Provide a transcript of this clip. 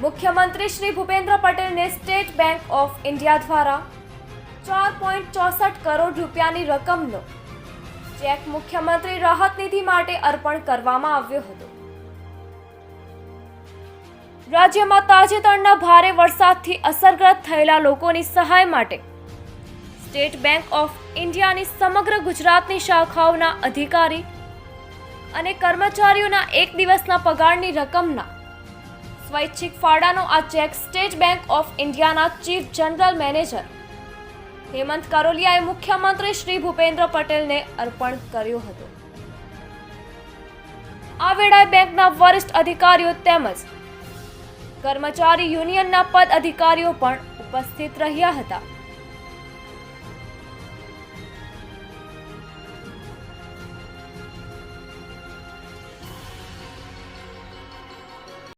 મુખ્યમંત્રી શ્રી ભૂપેન્દ્ર પટેલને state bank of India દ્વારા ચાર પોઈન્ટ ચોસઠ કરોડ રૂપિયાની રકમનો ચેક મુખ્યમંત્રી રાહત નિધિ માટે અર્પણ કરવામાં આવ્યો હતો. રાજ્યમાં તાજેતરના ભારે વરસાદથી અસરગ્રસ્ત થયેલા લોકોની સહાય માટે સ્ટેટ બેંક ઓફ ઇન્ડિયાની સમગ્ર ગુજરાતની શાખાઓના અધિકારી અને કર્મચારીઓના એક દિવસના પગારની રકમના સ્વૈચ્છિક ફાળાનો આ ચેક સ્ટેટ બેંક ઓફ ઇન્ડિયાના ચીફ જનરલ મેનેજર હેમંત કરોલિયાએ મુખ્યમંત્રી શ્રી ભૂપેન્દ્ર પટેલને અર્પણ કર્યો હતો. આ વેળાએ બેંકના વરિષ્ઠ અધિકારીઓ તેમજ કર્મચારી યુનિયનના પદ અધિકારીઓ પણ ઉપસ્થિત રહ્યા હતા.